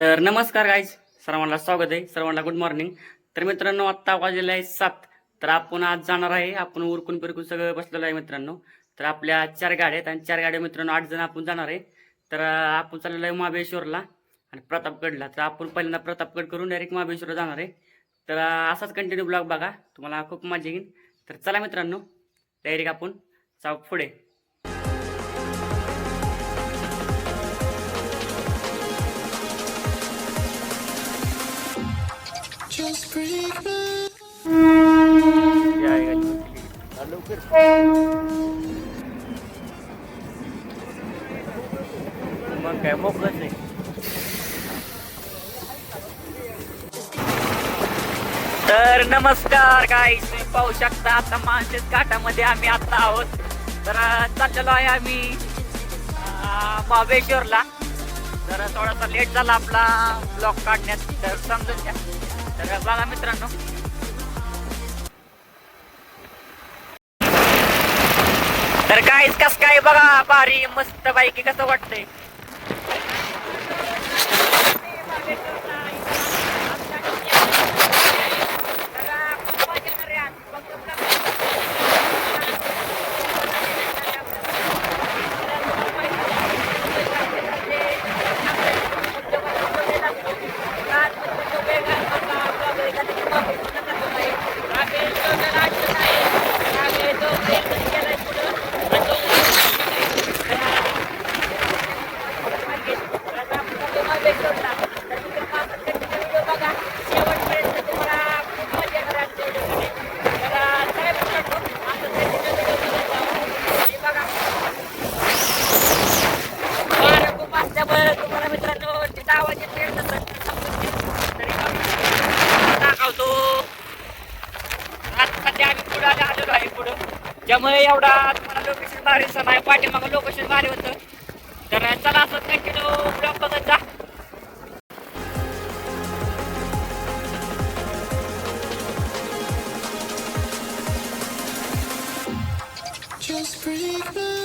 तर नमस्कार गाईज सर्वांना स्वागत आहे. सर्वांना गुड मॉर्निंग तर मित्रांनो आत्ता वाजलेलं आहे सात. तर आपण आज जाणार आहे. आपण उरकून पिरकून सगळं बसलेलो आहे मित्रांनो. तर आपल्या चार गाड्या आहेत आणि चार गाड्या मित्रांनो आठ जण आपण जाणार आहे. तर आपण चाललेलो आहे महाबळेश्वरला आणि प्रतापगडला. तर आपण पहिल्यांदा प्रतापगड करून डायरेक्ट महाबळेश्वरला जाणार आहे. तर असाच कंटिन्यू ब्लॉग बघा. तुम्हाला खूप मजा येईल. तर चला मित्रांनो डायरेक्ट आपण जाऊ पुढे. मग काय मोकळच आहे तर नमस्कार काय तुम्ही पाहू शकता आता माणसेच घाटामध्ये आम्ही आता आहोत. तर चाललेलो आहे आम्ही महाबेश्वरला महाबळेश्वरला. तर थोडासा लेट झाला आपला ब्लॉक काढण्यात तर समजून घ्या. तर बघा मित्रांनो. तर काहीच कस काय बघा भारी मस्त पैकी कसं वाटतंय? freak me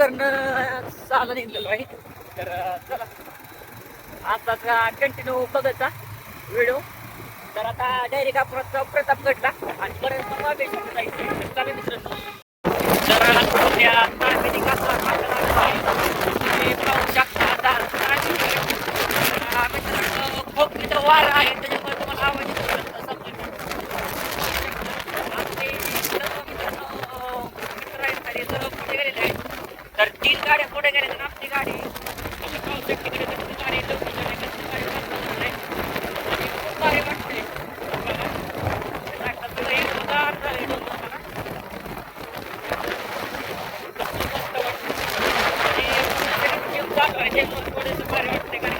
करणं आपण घरनं निघलेलो आहे. तर चला. आता कंटिन्यू बघायचा व्हिडिओ तर आता डायरेक्ट आपण प्रतापगडला आणि परत मग जायचं तर मित्रांनो. तर तारखेने पाहू शकता आता मित्रांनो खूप तिथं वार आहे. Поехал в поле самолет,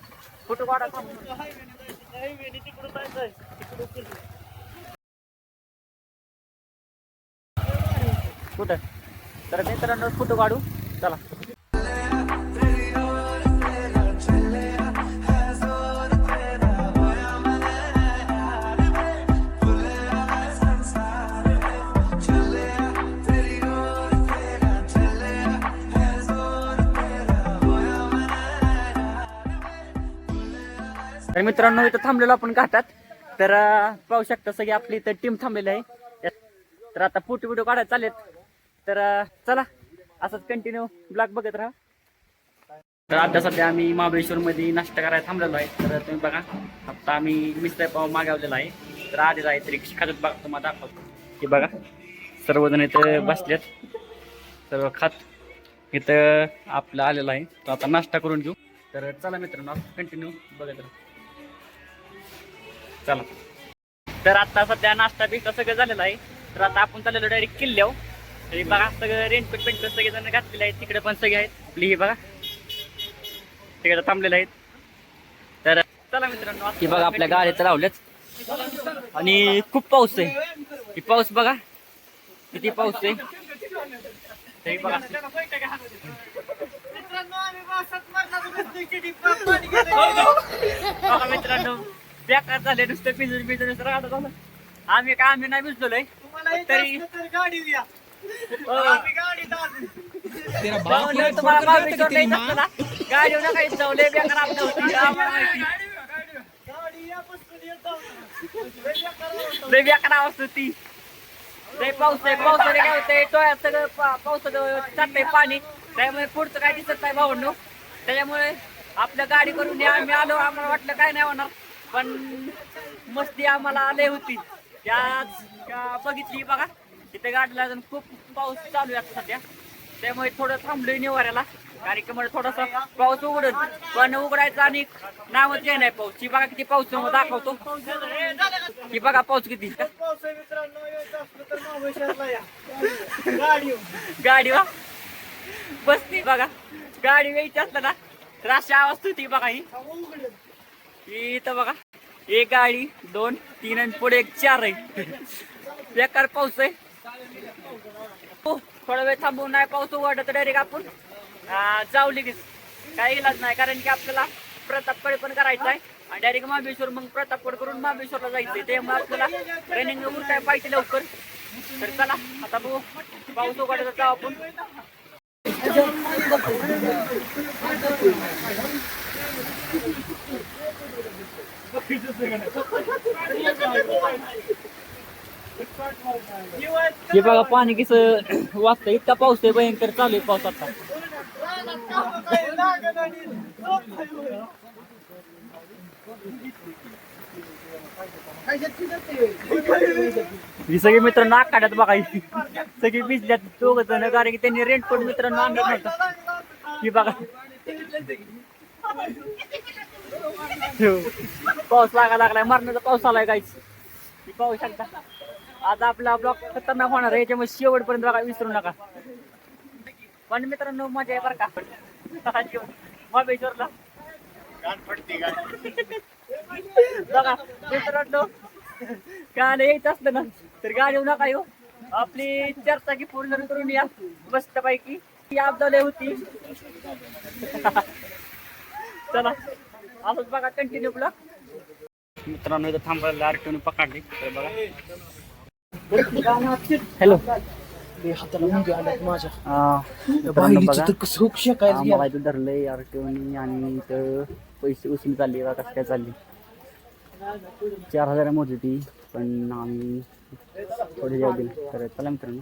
फोटो काढायचं कुठं? तर मित्रांनो फोटो काढू? चला. तर मित्रांनो इथं थांबलेलो आपण घाटात. तर पाहू शकता सगळी आपली इथं टीम थांबलेली आहे. तर आता फोटो व्हिडिओ काढायला चालेत तर चला असंच कंटिन्यू ब्लॉग बघत राहा. तर आता सध्या आम्ही महाबळेश्वर मध्ये नाश्ता करायला थांबलेलो आहे. तर तुम्ही बघा आता आम्ही मिसळ पाव मागवलेला आहे. तर आधीच आहे तरी खात बघा तुम्हाला दाखवतो. की बघा सर्वजण इथं बसलेत. सर्व खात इथं आपलं आलेलं आहे. तर आता नाश्ता करून घेऊ. तर चला मित्रांनो कंटिन्यू बघत राहा. चला. तर आता सध्या नाश्ता बिस्टा सगळं झालेलं आहे. तर आता आपण चाललेलो डायरेक्ट किल्ल्यावर. तरी बघा सगळं रेनकोट पेंट सगळे जण घातलेले आहेत. तिकडे पण सगळे आहेत. आपली ही बघा. तिकडे थांबलेले आहेत. तर चला मित्रांनो ही बघा आपल्या गाड्या तर लावल्याच आणि खूप पाऊस आहे. ही पाऊस बघा. किती पाऊस आहे. बघा मित्रांनो. बेकार झाले नुसतं पिजून राहत झालं आम्ही. काय आम्ही नाही भिजलोय तरी हो. तुम्हाला महाबळेश्वरला येत असतं ना, गाडीवर नका येत जाऊ, लय बेकार आपलं होतं, आम्हाला माहिती. लय बेकार अवस्था होती. लय पाऊस आहे पावसाने काय होतंय? टोळ्यात सगळं पा- पावसाचं चालतंय पाणी. त्यामुळे पुढचं काय दिसत नाही भावनो त्याच्यामुळे आपल्या गाडी करून आम्ही आलो. आम्हाला वाटलं काय नाही होणार. पण मस्ती आम्हाला आले होती. त्याच बघितली बघा. तिथे गाडीला अजून खूप पाऊस चालू आहे आता सध्या. त्यामुळे थोडं थांबलोय निवाऱ्याला. कारण की मला थोडासा पाऊस उघडत पण उघडायचा आणि नावच घ्याय नाही पाऊस. ही बघा किती पाऊस दाखवतो. ही बघा पाऊस किती. गाडी वा. बसती बघा. गाडी यायची असलं ना तर अशी आवाज होती बघा ही इथं बघा. एक गाडी दोन तीन आणि पुढे एक चार आहे. बेकार पाऊस आहे. हो, थोडा वेळ थांबून नाही पाऊस उघडला तर डायरेक्ट आपण जाऊ लगेच. काही इलाज नाही कारण की आपल्याला प्रतापकडे पण करायचं आहे. आणि डायरेक्ट महाबळेश्वर मग प्रतापगड करून महाबळेश्वरला जायचंय मग आपल्याला रनिंग उरकाय पाहिजे लवकर. तर चला आता बघू. पाऊस उघडला तर जाऊ आपण. हे बघा पाणी कसं वाचतं. इतका पाऊस आहे भयंकर चालू आहे पाऊस आता. ही सगळी मित्र नाक काढत बघा ही सगळी भिजल्यात दोघ जण कारण की त्यांनी रेंट पण मित्रांनो आणलं नव्हतं. ही बघा. पाऊस लागा लागलाय मारण्याचा पाऊस आलाय काहीच मी पाहू शकता. आता आपला ब्लॉक खतरनाक होणार आहे याच्यामुळे शेवटपर्यंत बघा विसरू नका. पण मित्रांनो मजा आहे बरं का. महाबळेश्वरला बघा मित्रांनो गाणं यायचं असलं ना तर गाड येऊ नका येऊ. आपली चर्चा की पूर्ण करून या मस्त पैकी ती आपदाले होती. चला. असंच बघा कंटिन्यू ब्लॉग मित्रांनो इथं थांबायला आरटीओने पकडली. तर बघा. हॅलो आम्हाला इथं धरलंय आरटीओनी आणि इथं पैसे उचलून चालली का कसं काय चालली चार हजार मोठी ती पण आम्ही थोडे जाऊ दिले. तर चला मित्रांनो.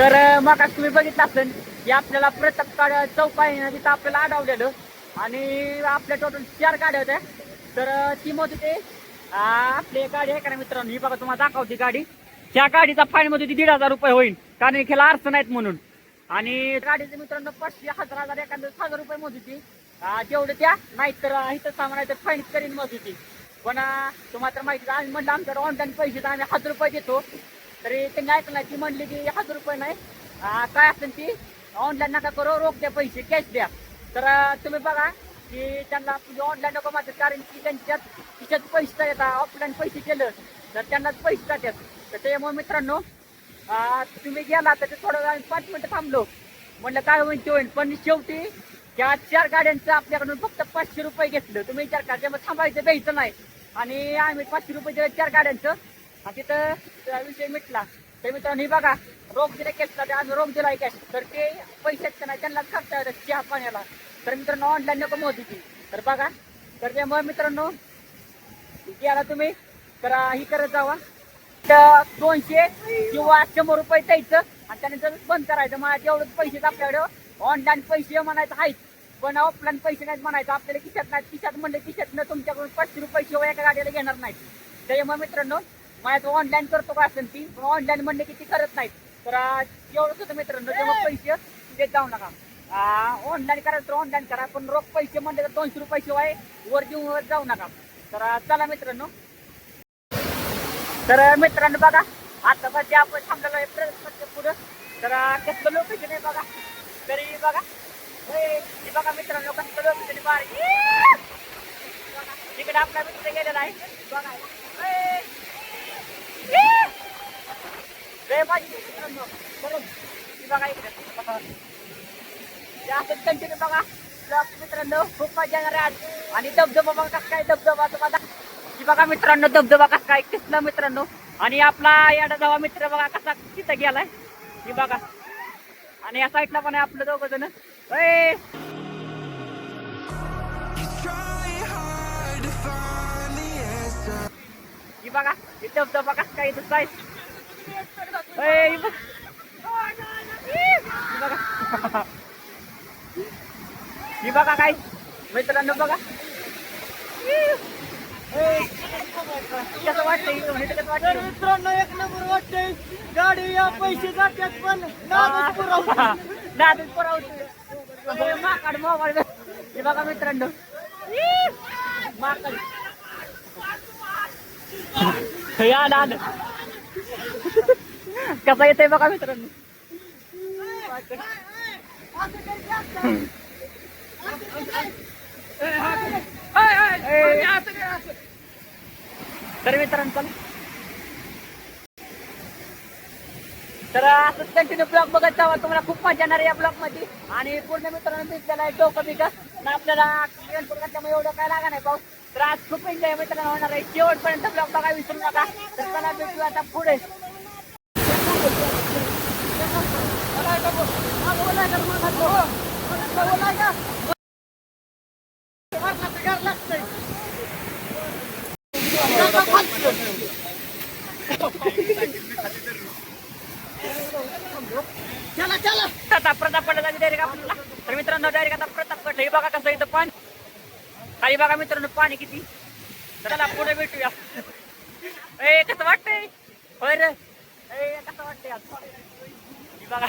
तर मग तुम्ही बघितलं असेल की आपल्याला प्रतापकाळ चौक आहे ना तिथं आपल्याला अडवलेलं आणि आपल्या टोटल चार गाड्या होत्या. तर ती मध्ये ते आपली एक गाडी आहे का ना मित्रांनो? ही बघा तुम्हाला दाखवते गाडी. त्या गाडीचा फाईन मध्ये ती दीड हजार रुपये होईल. कारण की अर्थ नाहीत म्हणून. आणि गाडीचे मित्रांनो पाचशे हजार हजार एखाद्या हजार रुपये मध्ये ती आ, जेवढं द्या नाहीतर इथं सामान आहे तर फाईन करीन मग होती. पण तुम्हाला तर माहिती आम्ही म्हणलं आमच्याकडे ऑनलाईन पैसे तर आम्ही हजार रुपये देतो. तरी त्यांनी ऐकलं नाही ती म्हणली की हजार रुपये नाही. काय असेल ती? ऑनलाईन नका करू रोख द्या पैसे कॅश द्या. तर तुम्ही बघा की त्यांना म्हणजे ऑनलाईन नको माझं कारण की त्यांच्यात तिच्यात पैसे येतात ऑफलाईन पैसे केलं तर त्यांनाच पैसे जातात. तर त्यामुळे मित्रांनो तुम्ही गेला तर ते थोडं वेळ आम्ही पाच मिनटं थांबलो. म्हणलं काय होईल ते होईल पण शेवटी त्या चार गाड्यांचं आपल्याकडून फक्त पाचशे रुपये घेतलं. तुम्ही विचार करा त्यामुळे थांबायचं द्यायचं नाही. आणि आम्ही पाचशे रुपये दिले चार गाड्यांचं. आणि तिथं त्या विषय मिटला. ते मित्रांनो हे बघा रोग दिले कॅश तर आम्ही रोग दिलाय कॅश तर ते पैशाचं नाही त्यांना खर्च येतात चहा पाण्याला. तर मित्रांनो ऑनलाईन नको मोदी ती. तर बघा तर त्यामुळे मित्रांनो गेला तुम्ही तर ही करत जावा. तर दोनशे किंवा शंभर रुपये द्यायचं आणि त्यानंतर बंद करायचं मला जेवढं पैसे आपल्याकडे हो. ऑनलाईन पैसे म्हणायचं आहेत पण ऑफलाईन पैसे नाहीत म्हणायचं. आपल्याला खिशात नाही किशात म्हणले किशात न तुमच्याकडून पाचशे रुपये शिवाय एका गाडीला घेणार नाहीत. मग मित्रांनो माझ्याचं ऑनलाईन करतो का असेल ती पण ऑनलाईन म्हणले की ती करत नाहीत. तर एवढंच होतं मित्रांनो तेव्हा पैसे देत जाऊ नका. ऑनलाईन करा तर ऑनलाईन करा पण रोख पैसे म्हणले तर दोनशे रुपये शिवाय वर देऊन वर जाऊ नका. तर चला मित्रांनो. तर मित्रांनो बघा आता सध्या आपण थांबलेलो आहे प्रगतीच्या पुढं. तर कसलं लोकेशन आहे बघा. तरी बघा. बघा मित्रांनो कसलं लोकेशन बघा, तिकडे आपला मित्र गेलेला आहे. बघा हे, हे. लय माझी मित्रांनो चलो हे बघा इकडे बघा. हे असंच कंटिन्यू बघा मित्रांनो खूप मजा येणार आहे आणि धबधबा बघा कसं काय धबधबा तुम्हाला ही बघा मित्रांनो धबधबा कसा काय कसला मित्रांनो आणि आपला याडा जावा मित्र बघा कसा तिथं गेलाय ही बघा आणि या साईडला पण आहे आपलं दोघ जण ही बघा बघा ही बघा काय मित्रांनो बघा ए, कसं वाटतंय इथं? इथं कसं वाटतंय मित्रांनो एक नंबर वाटते गाडी या पैसे जातात पण नादच पुरवते. माकड मोबाईल हे बघा मित्रांनो! माकड. या आलं कसा येतंय बघा मित्रांनो तर मित्रांनो चला तर असं कंटिन्यू ब्लॉग बघत जावा तुम्हाला खूप मजा येणार आहे या ब्लॉगमध्ये आणि पूर्ण मित्रांनो भेटलेला आहे डोकं बिकं तर आपल्याला त्यामुळे एवढं काय लागा नाही पाऊस तर आज खूप एन्जॉय मित्रांनो होणार आहे. शेवटपर्यंत ब्लॉग बघा विसरू नका. तर चला भेटू आता पुढे. चला प्रताप पटेला डायरेक्ट आपल्याला. तर मित्रांनो डायरेक्ट आता प्रतापकडे हे बघा कसं इथं पण. खाली बघा मित्रांनो पाणी किती? चला पुढे भेटूया. ए कसं वाटतंय? होय रे. ए कसं वाटतंय बघा.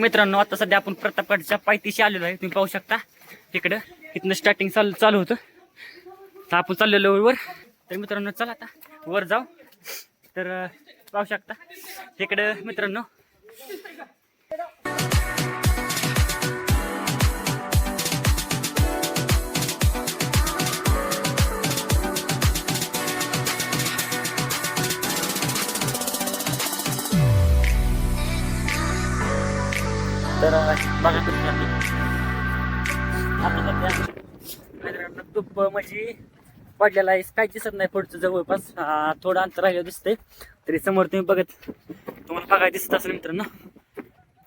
मित्रांनो आता सध्या आपण प्रतापगडच्या पायथीशी आलेलो आहे. तुम्ही पाहू शकता तिकडं. इथनं स्टार्टिंग चालू चालू होतं. तर आपण चाललेलो वर. तर मित्रांनो चला आता. वर जाऊ. तर पाहू शकता. तिकडं मित्रांनो. तर अं, बघा मित्रांनो तूप म्हणजे पडलेला आहे. काय दिसत नाही पुढचं जवळपास. थोडं अंतर राहिलं दिसतंय. तरी समोर तुम्ही बघत तुम्हाला बघायला दिसत असेल मित्रांनो.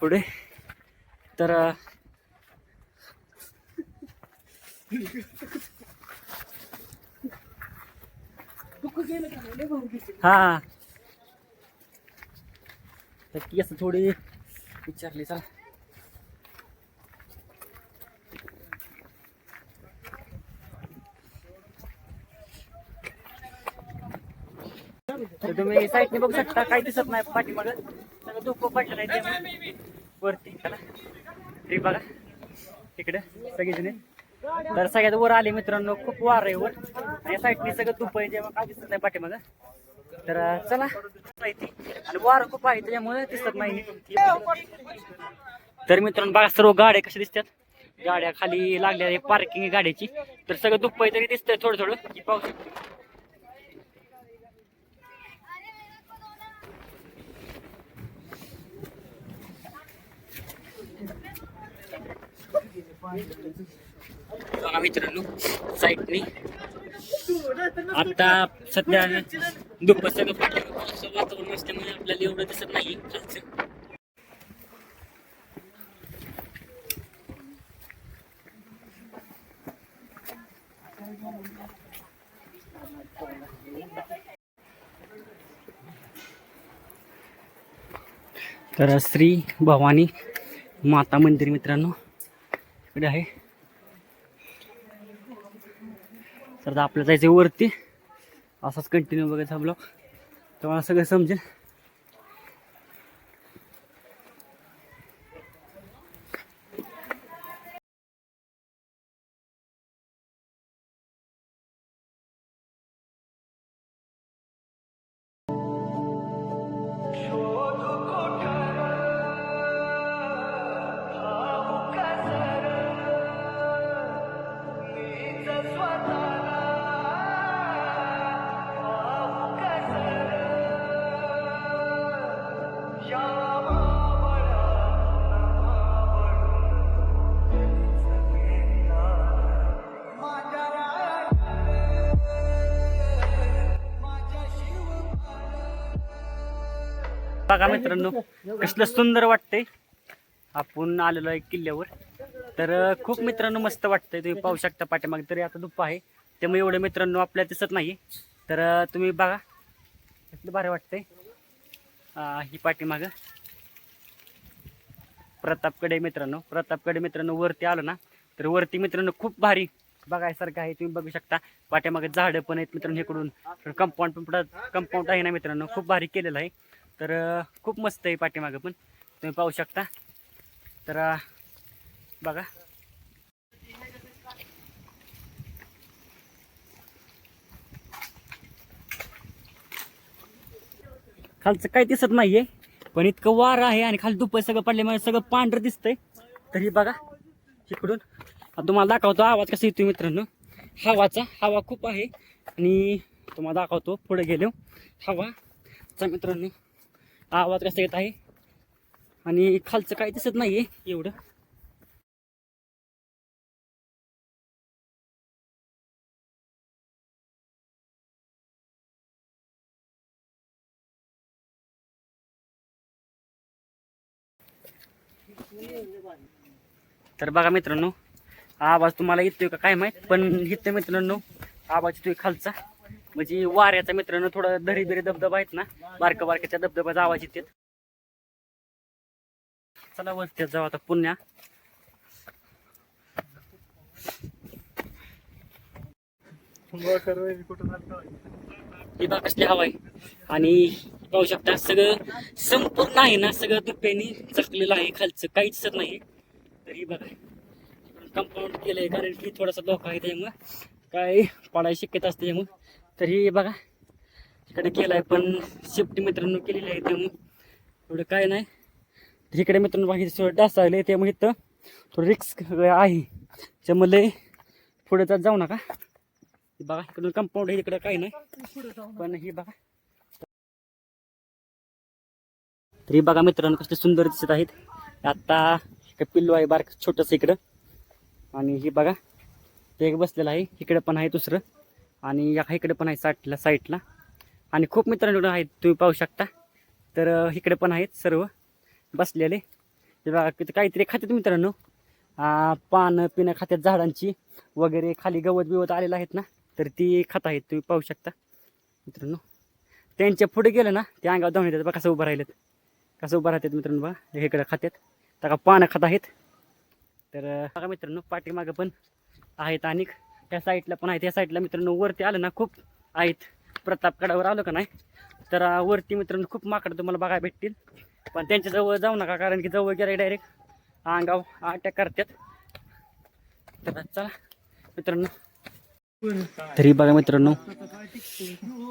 पुढे. तर हा. तर असं थोडी विचारली चला. तर तुम्ही साईडने बघू शकता काही दिसत नाही पाठीमाग. सगळं धुकं पडलेलं आहे वरती चला. तरी बघा. तिकडे सगळेजण. तर सगळ्यात वर आले मित्रांनो खूप वार आहे वर. आणि साईडने सगळं धुप आहे जेव्हा काय दिसत नाही पाठीमाग. तर चला. माहिती आणि वार खूप आहे त्याच्यामुळे दिसत नाही. तर मित्रांनो बघा सर्व गाड्या कशा दिसतात. गाड्या खाली लागल्या पार्किंग आहे गाड्याची. तर सगळं दुप्प तरी दिसतंय थोडं थोडं. की पाहू बघा मित्रांनो साईटनी आता सध्या दुप्प सगळं पाठीमागं वातावरण असल्यामुळे आपल्याला एवढं दिसत नाही खालचं. तर श्री भवानी माता मंदिर मित्रांनो. इकडे आहे. तर आपलं जायचं वरती. असाच कंटिन्यू बघायचा ब्लॉग तुम्हाला सगळं समजेल. बघा मित्रांनो कसलं सुंदर वाटतंय. आपण आलेलो आहे किल्ल्यावर. तर खूप मित्रांनो मस्त वाटतंय. तुम्ही पाहू शकता पाठीमागे तरी आता धुप्प आहे. त्यामुळे एवढे मित्रांनो आपल्याला दिसत नाही. तर तुम्ही बघा कसलं भारी वाटतंय. ही पाठीमागं. प्रतापकडे मित्रांनो. प्रतापकडे मित्रांनो वरती आलो ना तर वरती मित्रांनो खूप भारी बघायसारखं आहे. तुम्ही बघू शकता. पाठीमागे झाडं पण आहेत मित्रांनो इकडून. कंपाऊंड पण पुढं कंपाऊंड आहे ना मित्रांनो खूप भारी केलेलं आहे. तर खूप मस्त आहे पाठीमागं पण. तुम्ही पाहू शकता. तर बघा. खालचं काही दिसत नाहीये पण इतकं वार आहे आणि खाली दुप्पट सगळं पडल्यामुळे सगळं पांढरं दिसतंय. तरी बघा इकडून. तुम्हाला दाखवतो आवाज कसा येतो मित्रांनो. हवाचा हवा खूप आहे. आणि तुम्हाला दाखवतो पुढे गेलो. हवा. चा मित्रांनो. आवाज कसा येत आहे? आणि खालचं काही दिसत नाहीये एवढं. तर बघा मित्रांनो आवाज तुम्हाला येतोय का काय माहीत पण इथं मित्रांनो आवाज येतोय खालचा. म्हणजे वाऱ्याचा मित्रांनो थोडा दरी दरी धबधबा आहेत ना बारका बारक्याच्या धबधब्याचा आवाज येते चला वस्त्यात जाऊ आता पुण्या ही कसली हवा आहे? आणि पाहू शकता सगळं संपूर्ण आहे ना सगळं दुप्प्यानी चकलेलं आहे खालचं काहीच सर नाही तर ही बघा कंपाऊंड केलंय कारण की थोडासा धोका आहे त्यामुळं. काय पडायची शक्यता असते त्यामुळं. तर ही बघा इकडे केलाय पण सेफ्टी मित्रांनो केलेली आहे त्यामुळे एवढं काय नाही. तर इकडे मित्रांनो बाकी डास आले त्यामुळे इथं थोडं रिक्स आहे. त्यामुळे पुढे जात जाऊ नका. हे बघा इकडून कंपाऊंड आहे इकडं काही नाही. पण ही बघा. तरी बघा मित्रांनो कसले सुंदर दिसत आहेत. आता एक पिल्लू आहे बारक छोटस इकडं. आणि ही बघा ते एक बसलेलं आहे. इकडे पण आहे दुसरं. आणि या इकडे पण आहे साठला साईटला. आणि खूप मित्रांनो आहेत तुम्ही पाहू शकता. तर इकडे पण आहेत सर्व बसलेले. हे बघा काहीतरी खात्यात मित्रांनो. पानं पिणं खात्यात झाडांची वगैरे खाली गवत बिवत आलेलं आहेत ना तर ती खात आहेत तुम्ही पाहू शकता. मित्रांनो त्यांच्या पुढे गेलं ना ते अंगावर धावून येतात बघा कसं उभं राहिलेत. कसं उभं राहतात मित्रांनो बघा इकडे खात्यात. तर का पानं खात आहेत. तर बघा मित्रांनो पाठीमागं पण आहेत आणि त्या साईडला पण आहेत त्या साईडला मित्रांनो वरती आलं ना खूप आहेत. प्रतापगडावर आलो का नाही? तर वरती मित्रांनो खूप माकडं तुम्हाला बघायला भेटतील. पण त्यांच्याजवळ जाऊ नका कारण की जवळ गेले डायरेक्ट अंगाव अटॅक करतात. तर चला. मित्रांनो. तरी बघा मित्रांनो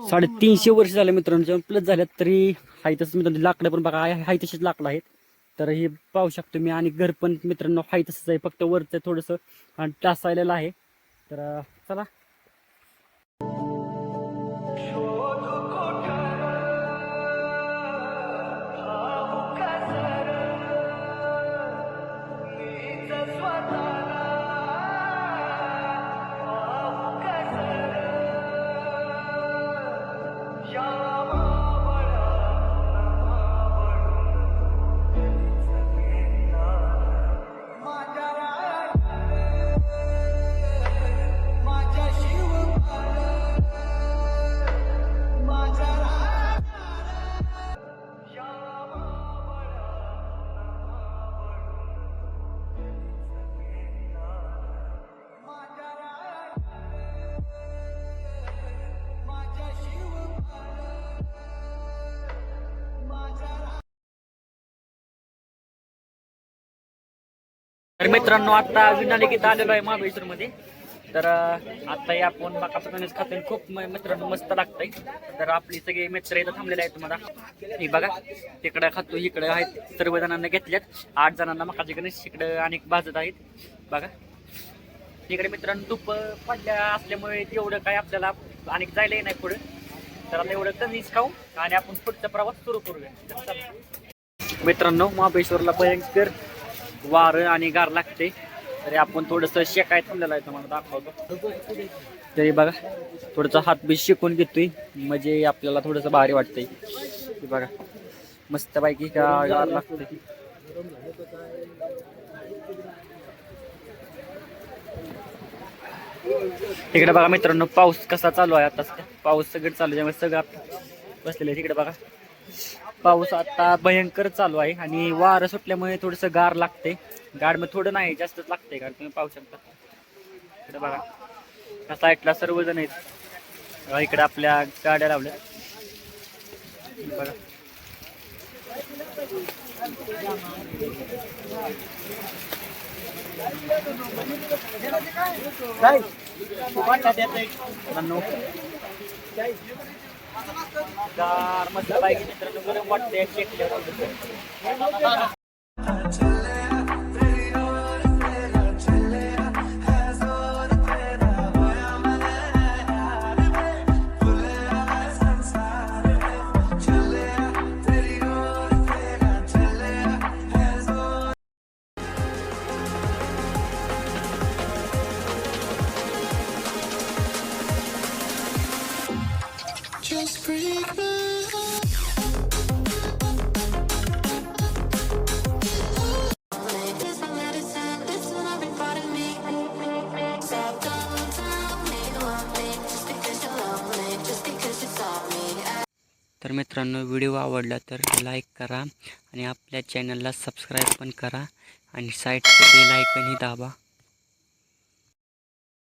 साडेतीनशे वर्ष झाले मित्रांनो जेव्हा प्लस झाल्यात तरी हाय तसंच मित्रांनो लाकडं पण बघा हाय तशीच लाकडं आहेत. तर हे पाहू शकतो मी आणि घर पण मित्रांनो हाय तसंच आहे. फक्त वरचं थोडंसं टासायलेलं आहे. तर चला. तर मित्रांनो आता विनालिकीत आलेलो आहे महाबळेश्वरमध्ये. तर आता हे आपण बकाचं कणीस खूप मित्रांनो मस्त लागतंय. तर आपली सगळे मित्र इथं थांबलेले आहेत तुम्हाला. हे बघा तिकडं खातो इकडं आहेत सर्व जणांना घेतल्यात. आठ जणांना मकाचे गणेश इकडं अनेक भाजत आहेत. बघा. तिकडे मित्रांनो धूप पडल्या असल्यामुळे तेवढं काय आपल्याला अनेक जायलाही नाही पुढे. तर आता एवढं कमीच खाऊ आणि आपण पुढचा प्रवास सुरू करूया. मित्रांनो महाबळेश्वरला भयंकर वारं आणि गार लागते. तरी आपण थोडंसं शेकाय थांबलेलं आहे तुम्हाला दाखवतो. तरी बघा थोडंसं हात बी शेकून घेतोय. म्हणजे आपल्याला थोडंसं भारी वाटतंय. हे बघा मस्त पैकी गार लागते तिकडे बघा मित्रांनो पाऊस कसा चालू आहे आता पाऊस सगळं चालू आहे त्यामुळे सगळं बसलेलं आहे. तिकडे बघा. पाऊस आता भयंकर चालू आहे आणि वारं सुटल्यामुळे थोडंसं गार लागते गाड मग थोडं नाही जास्तच लागते गाड तुम्ही पाहू शकता. इकडे बघा साईडला सर्वजण आहेत. इकडे आपल्या गाड्या लावल्या. बघा. काय गार मस्त पाहिजे मित्रांनो गरम वाटते शेकल्यावर आवडला तर लाईक करा आणि आपल्या चॅनलला सबस्क्राईब पण करा आणि साईडचे बेल आयकनही दाबा.